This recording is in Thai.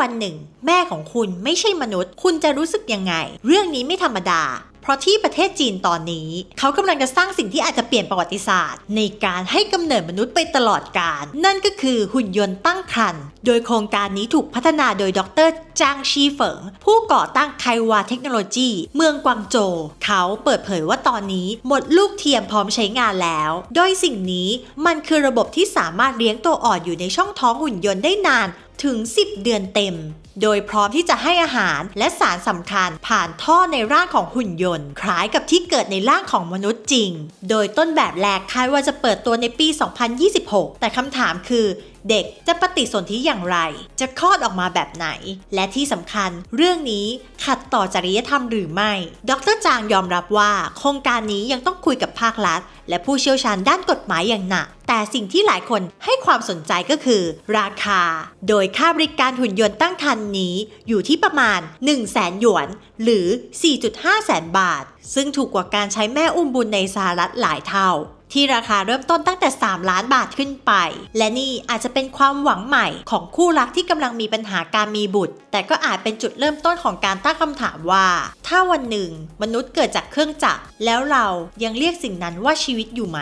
วันหนึ่ง แม่ของคุณไม่ใช่มนุษย์ คุณจะรู้สึกยังไง เรื่องนี้ไม่ธรรมดา เพราะที่ประเทศจีนตอนนี้ เขากำลังจะสร้างสิ่งที่อาจจะเปลี่ยนประวัติศาสตร์ ในการให้กำเนิดมนุษย์ไปตลอดกาลนั่นก็คือหุ่นยนต์ตั้งครรภ์โดยโครงการนี้ถูกพัฒนาโดยดรจางชีเฟิง ผู้ก่อตั้งไควาเทคโนโลยีเมืองกวางโจ เขาเปิดเผยว่าตอนนี้หมดลูกเทียมพร้อมใช้งานแล้ว โดยสิ่งนี้มันคือระบบที่สามารถเลี้ยงตัวอ่อนอยู่ในช่องท้องหุ่นยนต์ได้นาน ถึง 10 เดือนเต็ม โดยพร้อมที่จะให้อาหารและสารสำคัญผ่านท่อในร่างของหุ่นยนต์ คล้ายกับที่เกิดในร่างของมนุษย์จริง โดยต้นแบบแรกคาดว่าจะเปิดตัวในปี 2026 แต่คำถามคือ เด็กจะปฏิสนธิอย่างไร จะคลอดออกมาแบบไหน และที่สำคัญ เรื่องนี้ขัดต่อจริยธรรมหรือไม่ ดรจางยอมรับว่า โครงการนี้ยังต้องคุยกับภาครัฐ และผู้เชี่ยวชาญด้านกฎหมายอย่างหนักแต่สิ่งที่หลายคนให้ความสนใจก็คือ ราคา โดยค่าบริการหุ่นยนต์ตั้งครรภ์นี้อยู่ที่ประมาณ 1 0 0 0 0แสนหยวน หรือ 4.5 แสนบาท ซึ่งถูกกว่าการใช้แม่อุ้มบุญในสหรัฐหลายเท่า ที่ราคาเริ่มต้นตั้งแต่ 3 ล้านบาทขึ้นไป และนี่อาจจะเป็นความหวังใหม่ของคู่รักที่กำลังมีปัญหาการมีบุตร แต่ก็อาจเป็นจุดเริ่มต้นของการตั้งคำถามว่า ถ้าวันหนึ่งมนุษย์เกิดจากเครื่องจักรแล้วเรายังเรียกสิ่งนั้นว่าชีวิตอยู่ไหม